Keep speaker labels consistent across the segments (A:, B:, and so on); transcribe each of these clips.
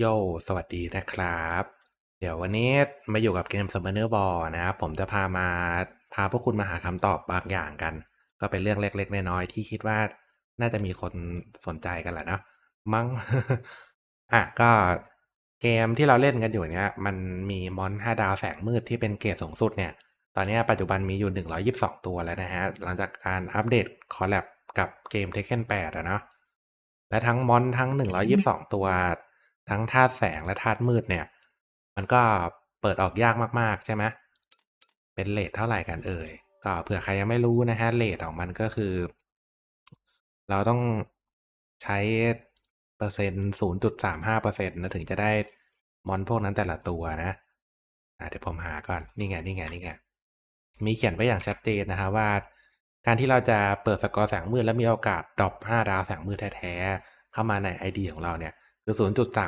A: โย สวัสดีนะครับ เดี๋ยววันนี้มาอยู่กับเกม Summoner Ball นะครับ ผมจะพามาพาพวกคุณมาหาคำตอบบางอย่างกัน ก็เป็นเรื่องเล็ก ๆ น้อยๆที่คิดว่าน่าจะมีคนสนใจกันแหละเนาะมั้ง อะ ก็เกมที่เราเล่นกันอยู่เนี้ยมันมีมอน5ดาวแสงมืดที่เป็นเกรดสูงสุดเนี่ย ตอนนี้ปัจจุบันมีอยู่ 122 ตัวแล้วนะฮะ หลังจากการอัปเดตคอลแลบกับเกม Tekken 8อะเนาะและทั้งมอนทั้ง 122 ตัว ทั้งธาตุแสงและธาตุมืดเนี่ย มันก็เปิดออกยากมากๆใช่ไหมเป็นเรตเท่าไหร่กันเอ่ยก็เผื่อใครยังไม่รู้นะครับเรตของมันก็คือ เราต้องใช้เปอร์เซ็นต์0.35%นต์นะถึงจะได้มอนพวกนั้นแต่ละตัวนะอ่าเดี๋ยวผมหาก่อน นี่ไง นี่ไง นี่ไง มีเขียนไว้อย่างชัดเจนนะครับว่า การที่เราจะเปิดสกอร์แสงมืดแล้วมีโอกาสดรอป5ดาวแสงมืดแท้ๆ เข้ามาใน ID ของเราเนี่ย คือ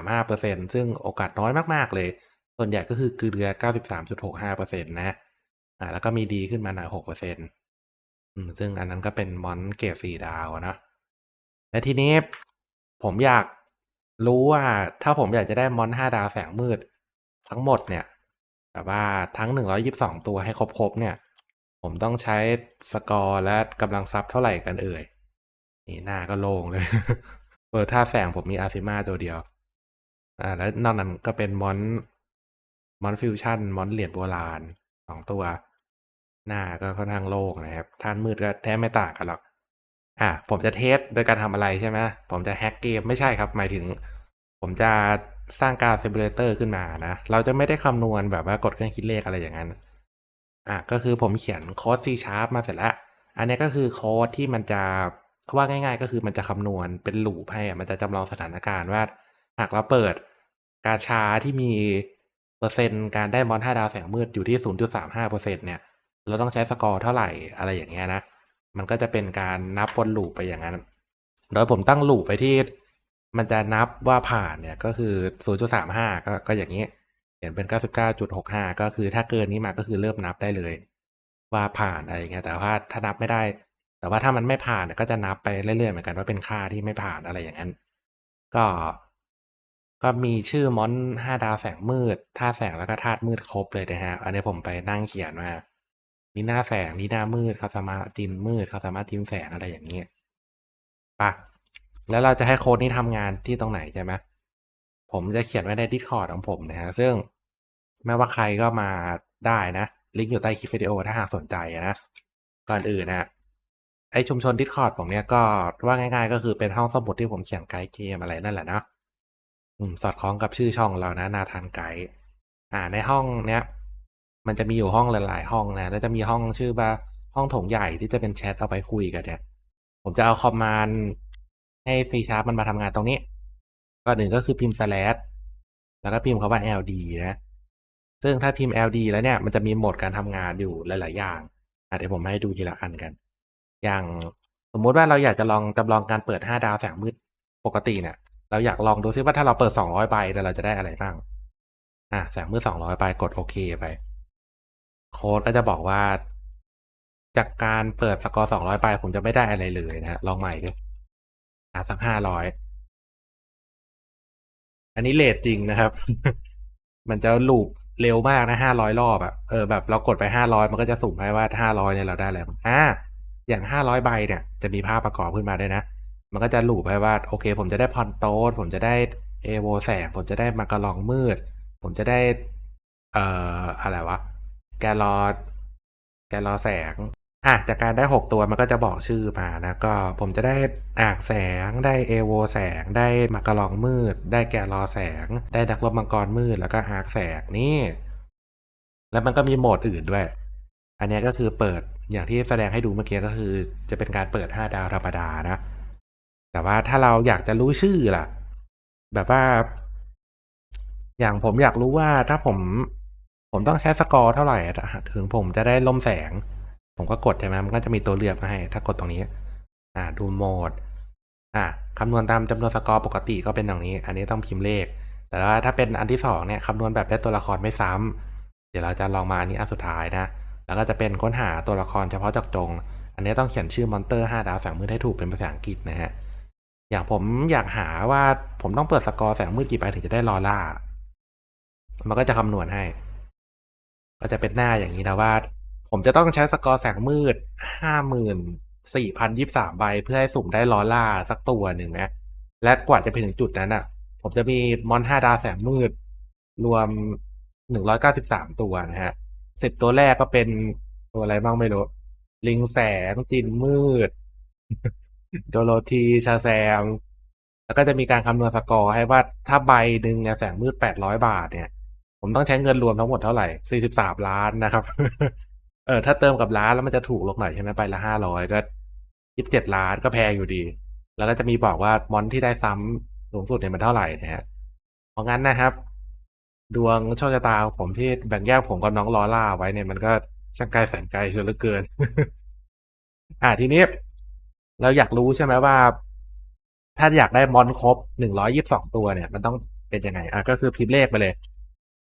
A: 0.35%ซึ่งโอกาสน้อยมาก ๆ เลย ส่วนใหญ่ก็คือเกลือ 93.65%นะอ่าแล้วก็มีดีขึ้นมาหน่อย6%อืมซึ่งอันนั้นก็เป็นมอนเกรด4ดาวนะและทีนี้ผมอยากรู้ว่าถ้าผมอยากจะได้มอน5ดาวแสงมืดทั้งหมดเนี่ยแบบว่าทั้ง 122 ตัวให้ครบๆเนี่ย ผมต้องใช้สกอร์และกำลังทรัพย์เท่าไหร่กันเอ่ย นี่หน้าก็โล่งเลย เออธาแสงผมมีอาซิมาตัวเดียว อ่า แล้วนอกนั้นก็เป็นมอน มอนฟิวชั่น มอนเหรียญโบราณ2ตัว หน้าก็ค่อนข้างโล่งนะครับธาตุมืดก็แทบไม่ต่างกันหรอก อ่า ผมจะเทสโดยการทำอะไรใช่ไหมผมจะ hack เกมไม่ใช่ครับ หมายถึง ผมจะสร้างการ Simulator ขึ้นมานะ เราจะไม่ได้คำนวณแบบว่ากดเครื่องคิดเลขอะไรอย่างนั้น อ่าก็คือผมเขียนโค้ด C Sharp มาเสร็จแล้ว อันนี้ก็คือโค้ดที่มันจะ ว่าง่าย ๆ ก็คือมันจะคำนวณเป็น loop ให้อะมันจะจำลองสถานการณ์ว่า หากเราเปิดกาชาที่มีเปอร์เซ็นต์การได้มอน5ดาวแสงมืดอยู่ที่ 0.35%เนี่ย เราต้องใช้สกอร์เท่าไหร่อะไรอย่างเงี้ยนะ มันก็จะเป็นการนับวน loop ไปอย่างงั้น โดยผมตั้ง loop ไปที่ มันจะนับว่าผ่านเนี่ยก็คือ 0.35 ก็ก็อย่างงี้เขียนเป็น 99.65 ก็คือถ้าเกินนี้มาก็คือเริ่มนับได้เลย ว่าผ่านอะไรอย่างเงี้ย แต่ว่าถ้านับไม่ได้ แต่ว่าถ้ามันไม่ผ่านเนี่ยก็จะนับไปเรื่อยๆเหมือนกันว่าเป็นค่าที่ไม่ผ่านอะไรอย่างงั้น ก็ ก็มีชื่อมอน5ดาวแสงมืดธาตุแสงแล้วก็ธาตุมืดครบเลยนะครับอันนี้ผมไปนั่งเขียนว่านี่หน้าแสงนี่หน้ามืดเขาสามารถจินมืดเขาสามารถจิ้มแสงอะไรอย่างงี้ไปแล้วเราจะให้โคดนี้ทำงานที่ตรงไหนใช่ไหมผมจะเขียนไว้ใน Discord ของผมนะครับซึ่งไม่ว่าใครก็มาได้นะ ลิงก์อยู่ใต้คลิปวิดีโอถ้าหากสนใจนะ ก่อนอื่นนะ ไอชุมชน Discord ผมเนี่ยก็ว่าง่าย ๆ ก็คือเป็นห้องสมุดที่ผมเขียนไกด์เกมอะไรนั่นแหละเนาะสอดคล้องกับชื่อช่องเรานะนาธานไกด์อ่า ในห้องเนี้ยมันจะมีอยู่ห้องหลายๆห้องนะแล้วจะมีห้องชื่อว่าห้องถงใหญ่ที่จะเป็นแชตเอาไว้คุยกันเนี่ย ผมจะเอาคอมมานด์ให้ C Sharp มันมาทำงานตรงนี้ก่อนอื่นก็คือพิมพ์ slash แล้วก็พิมพ์คำว่า ld นะซึ่งถ้าพิมพ์ ld แล้วเนี่ยมันจะมีโหมดการทำงานอยู่หลาย ๆ อย่างอ่าเดี๋ยวผมให้ดูทีละอันกัน อย่างสมมุติว่าเราอยากจะลองจำลองการเปิด5ดาวแสงมืดปกติเนี่ย เราอยากลองดูซิว่าถ้าเราเปิด200ใบแล้วเราจะได้อะไรบ้าง อ่าแสงมืด200ใบกดโอเคไป โคดก็จะบอกว่า จากการเปิดสกอร์200ใบผมจะไม่ได้อะไรเลยนะลองใหม่ดิอ่าสัก500อันนี้เรตจริงนะครับ มันจะ loop เร็วมากนะ500รอบอะเออแบบเรากดไป500มันก็จะสุ่มให้ว่า500เนี่ยเราได้อะไรบ้างอา อย่าง 500 ใบเนี่ยจะมีภาพประกอบขึ้นมาด้วยนะ มันก็จะ loop ให้ว่าโอเค ผมจะได้พอนโตสผมจะได้เอโวแสง ผมจะได้มากาลองมืด ผมจะได้เอ่ออะไรวะแกลอแกลอแสงอ่าจากการได้ 6 ตัวมันก็จะบอกชื่อมานะก็ผมจะได้อ่างแสงได้เอโวแสง ได้มากาลองมืด ได้แกลอแสง ได้นักรบมังกรมืดแล้วก็อาร์แสงนี่ แล้วมันก็มีโหมดอื่นด้วย อันนี้ก็คือเปิดอย่างที่แสดงให้ดูเมื่อกี้ก็คือจะเป็นการเปิด 5 ดาวธรรมดานะ แต่ว่าถ้าเราอยากจะรู้ชื่อล่ะ แบบว่า อย่างผมอยากรู้ว่าถ้าผม ผมต้องใช้สกอร์เท่าไหรอะถถึงผมจะได้ร่มแสง ผมก็กดใช่ไหมมันก็จะมีตัวเลือกมาให้ ถ้ากดตรงนี้ อ่า ดูโหมด อ่าคำนวณตามจำนวนสกอร์ปกติก็เป็นดังนี้ อันนี้ต้องพิมพ์เลข แต่ว่าถ้าเป็นอันที่2เนี่ยคำนวณแบบได้ตัวละครไม่ซ้ำเดี๋ยวเราจะลองมาอันนี้อันสุดท้ายนะ แล้วก็จะเป็นค้นหาตัวละครเฉพาะจาะจง อันนี้ต้องเขียนชื่อมอนสเตอร์5ดาวแสงมืดให้ถูกเป็นภาษาอังกฤษนะครับอย่างผมอยากหาว่าผมต้องเปิดสกอร์แสงมืดกี่ใบถึงจะได้ลอล่า มันก็จะคำนวณให้ ก็จะเป็นหน้าอย่างนี้นะว่า ผมจะต้องใช้สกอร์แสงมืดห้าหมื่นสี่พันยิบสามใบเพื่อให้สุ่มได้ลอล่าสักตัวหนึ่งนะ และกว่าจะไปถึงจุดนั้นอะ ผมจะมีมอนห้าดาวแสงมืด รวมหนึ่งร้อยเก้าสิบสามตัวนะฮะ สิบตัวแรกก็เป็นตัวอะไรบ้างไม่รู้ ลิงแสงจินมืด โดโรธีชาแซม แล้วก็จะมีการคำนวณสกอร์ให้ว่าถ้าใบหนึ่งเนี่ยแสงมืดแปดร้อยบาทเนี่ย ผมต้องใช้เงินรวมทั้งหมดเท่าไหร่สี่สิบสามล้านนะครับ เออถ้าเติมกับล้านแล้วมันจะถูกลงหน่อยใช่ไหมใบละห้าร้อยก็ยี่สิบเจ็ดล้านก็แพงอยู่ดี แล้วก็จะมีบอกว่ามอนที่ได้ซ้ำสูงสุดเนี่ยมันเท่าไหร่นะฮะเพราะงั้นนะครับ ดวงโชคชะตาของผมที่แบ่งแยกผมกับน้องลอล่าไว้เนี่ยมันก็ช่างไกลแสนไกลเสียเหลือเกิน อ่าทีนี้ เราอยากรู้ใช่ไหมว่า ถ้าอยากได้มอนครบหนึ่งร้อยยิบสองตัวเนี่ย มันต้องเป็นยังไง อะก็คือพิมพ์เลขไปเลย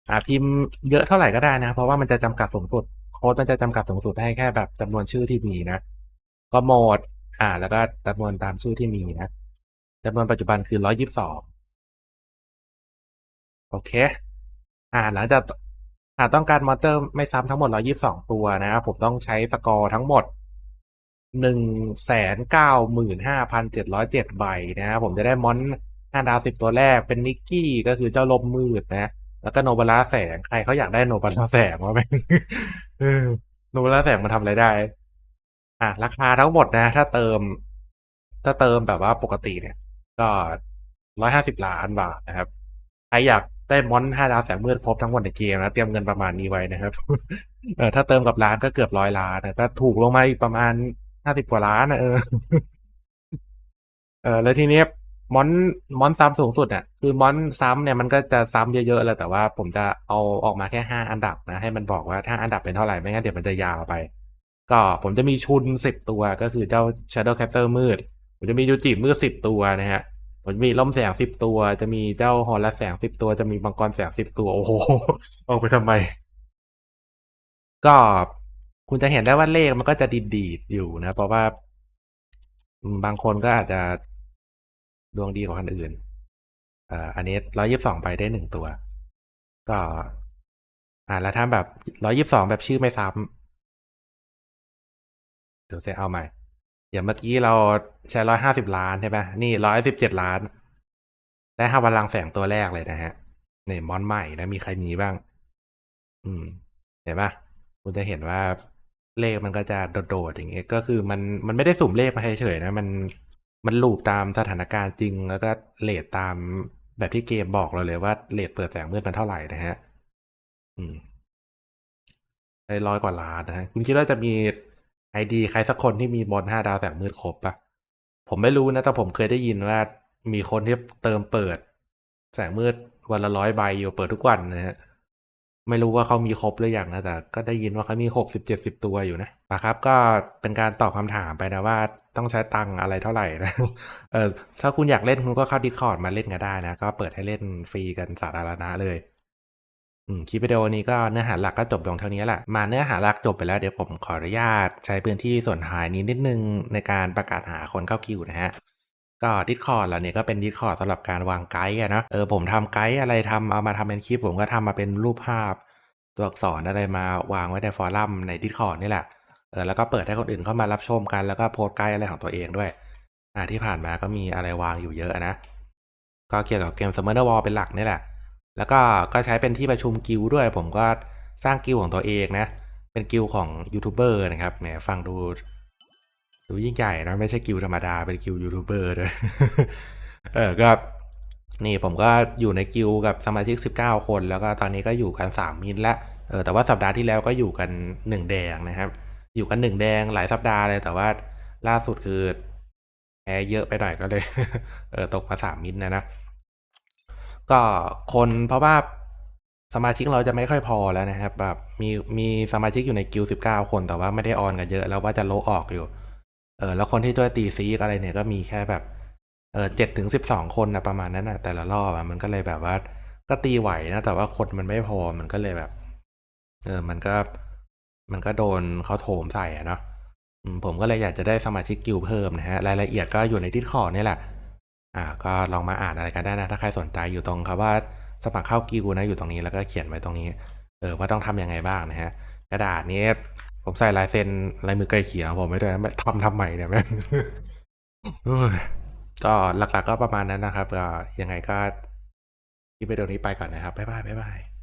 A: อ่าพิมพ์เยอะเท่าไหร่ก็ได้นะ เพราะว่ามันจะจำกัดสูงสุด โค้ดมันจะจำกัดสูงสุดให้แค่แบบจำนวนชื่อที่มีนะ ก็โหมด อ่า แล้วก็จำนวนตามชื่อที่มีนะจำนวนปัจจุบันคือร้อยยิบสองโอเค อ่าหลังจากหาต้องการมอนเตอร์ไม่ซ้ำทั้งหมด 122 ตัวนะครับผมต้องใช้สกอร์ทั้งหมด 195,707ใบนะครับผมจะได้มอนห้าดาวสิบตัวแรกเป็นนิกกี้ก็คือเจ้าลมมืดนะ แล้วก็โนบาราแสงใครเขาอยากได้โนบาราแสงวะแม่งโนบาราแสงมันทำอะไรได้ อะราคาทั้งหมดนะ ถ้าเติม ถ้าเติมแบบว่าปกติเนี่ย ก็ร้อยห้าสิบล้านบาทนะครับ ใครอยาก ได้มอนห้าดาวแสงมืดครบทั้งหมดในเกมนะเตรียมเงินประมาณนี้ไว้นะครับเออถ้าเติมกับร้านก็เกือบร้อยล้านนะก็ถูกลงมาอีกประมาณห้าสิบกว่าล้านนะเออเออแล้วทีนี้มอนมอนซ้ำสูงสุดอะคือมอนซ้ำเนี่ยมันก็จะซ้ำเยอะๆเลยแต่ว่าผมจะเอาออกมาแค่ห้าอันดับนะให้มันบอกว่าถ้าอันดับเป็นเท่าไหร่ไม่งั้นเดี๋ยวมันจะยาวไป ก็ผมจะมีชุนสิบตัวก็คือเจ้า Shadow Captor มืด ผมจะมียูจิมืดสิบตัวนะฮะ มจะมีล่มแสงสิบตัว จะมีเจ้าฮอลและแสงสิบตัว จะมีมังกรแสงสิบตัว โอ้โหออกไปทำไม ก็คุณจะเห็นได้ว่าเลขมันก็จะดีดอยู่นะ เพราะว่า บางคนก็อาจจะดวงดีกว่าคนอื่นอ่ออันนี้ร้อยยิบสองไปได้หนึ่งตัว ก็ อ่าแล้วถ้าแบบร้อยยิบสองแบบชื่อไม่ซ้ำเดี๋ยวเซเอาใหม่ อย่างเมื่อกี้เราใช้ร้อยห้าสิบล้านใช่ไหมนี่ร้อยสิบเจ็ดล้าน ได้ห้าพลังแสงตัวแรกเลยนะฮะนี่มอนใหม่นะมีใครมีบ้าง อืม เห็นปะคุณจะเห็นว่าเลขมันก็จะโดดๆอย่างเงี้ยก็คือมันมันไม่ได้สุ่มเลขมาเฉยๆนะ มันมันลูปตามสถานการณ์จริง แล้วก็เลทตามแบบที่เกมบอกเราเลยว่าเลทเปิดแสงมืดมันเท่าไหร่นะฮะ อืมได้ร้อยกว่าล้านนะฮะคุณคิดว่าจะมี ไอดีใครสักคนที่มีบอลห้าดาวแสงมืดครบปะผมไม่รู้นะ แต่ผมเคยได้ยินว่า มีคนที่เติมเปิด แสงมืดวันละร้อยใบอยู่เปิดทุกวันนะฮะ ไม่รู้ว่าเขามีครบหรือยังนะ แต่ก็ได้ยินว่าเขามีหกสิบเจ็ดสิบตัวอยู่นะนะครับ ก็เป็นการตอบคำถามไปนะว่าต้องใช้ตังอะไรเท่าไหร่นะ เออถ้าคุณอยากเล่นคุณก็เข้าดิสคอร์ดมาเล่นกันได้นะ ก็เปิดให้เล่นฟรีกันสาธารณะเลย คลิปวิดีโอนี้ก็เนื้อหาหลักก็จบลงเท่านี้แหละมาเนื้อหาหลักจบไปแล้วเดี๋ยวผมขออนุญาต ใช้พื้นที่ส่วนท้ายนี้นิดนึงในการประกาศหาคนเข้าคิวนะฮะก็ดิสคอร์ดเหล่านี้ก็เป็นดิสคอร์ดสำหรับการวางไกด์อะเนาะเออผมทำไกด์อะไรทำเอามาทำเป็นคลิป ผมก็ทำมาเป็นรูปภาพ ตัวอักษรอะไรมาวางไว้ในฟอรัมในดิสคอร์ดนี่แหละเออแล้วก็เปิดให้คนอื่นเข้ามารับชมกันแล้วก็โพสไกด์อะไรของตัวเองด้วยอ่าที่ผ่านมาก็มีอะไรวางอยู่เยอะนะก็เกี่ยวกับเกม Summoner War เป็นหลักนี่แหละ แล้วก็ก็ใช้เป็นที่ประชุมกิลด้วย ผมก็สร้างกิลด์ของตัวเองนะ เป็นกิลด์ของยูทูบเบอร์นะครับแหมฟังดู ดูยิ่งใหญ่นะไม่ใช่กิลด์ธรรมดาเป็นกิลด์ยูทูบเบอร์ด้วยเออก็นี่ผมก็อยู่ในกิลด์กับสมาชิก 19 คน แล้วก็ตอนนี้ก็อยู่กัน 3 มินแล้วเออแต่ว่าสัปดาห์ที่แล้วก็อยู่กัน 1 แดงนะครับ อยู่กัน 1 แดงหลายสัปดาห์เลยแต่ว่าล่าสุดคือแพ้เยอะไปหน่อยก็เลยเออตกมา3มินนะนะ ก็คนเพราะว่าสมาชิกเราจะไม่ค่อยพอแล้วนะครับ แบบมีมีสมาชิกอยู่ในกิลสิบเก้าคนแต่ว่าไม่ได้ออนกันเยอะ แล้วว่าจะโลออกอยู่ เออ แล้วคนที่ช่วยตีซีกอะไรเนี่ยก็มีแค่แบบ เออเจ็ดถึงสิบสองคนนะประมาณนั้นนะแต่ละรอบอะมันก็เลยแบบว่า ก็ตีไหวนะแต่ว่าคนมันไม่พอมันก็เลยแบบ เออ มันก็มันก็โดนเขาโถมใส่อะเนาะผมก็เลยอยากจะได้สมาชิกกิลเพิ่มนะฮะรายละเอียดก็อยู่ในดิสคอนี่แหละ อ่าก็ลองมาอ่านอะไรกันได้นะ ถ้าใครสนใจอยู่ตรงคำว่าสมัครเข้ากิลด์นะอยู่ตรงนี้แล้วก็เขียนไว้ตรงนี้เออว่าต้องทำยังไงบ้างนะฮะกระดาษนี้ผมใส่ลายเซ็นลายมือไกลเขียนผมไม่ได้วยนะทำทำใหม่เนี่ยแม่งก็หลักๆก็ประมาณนั้นนะครับก็ยังไงก็ที่ไปวิดีโอนี้ไปก่อนนะครับบ๊ายบายบ๊ายบาย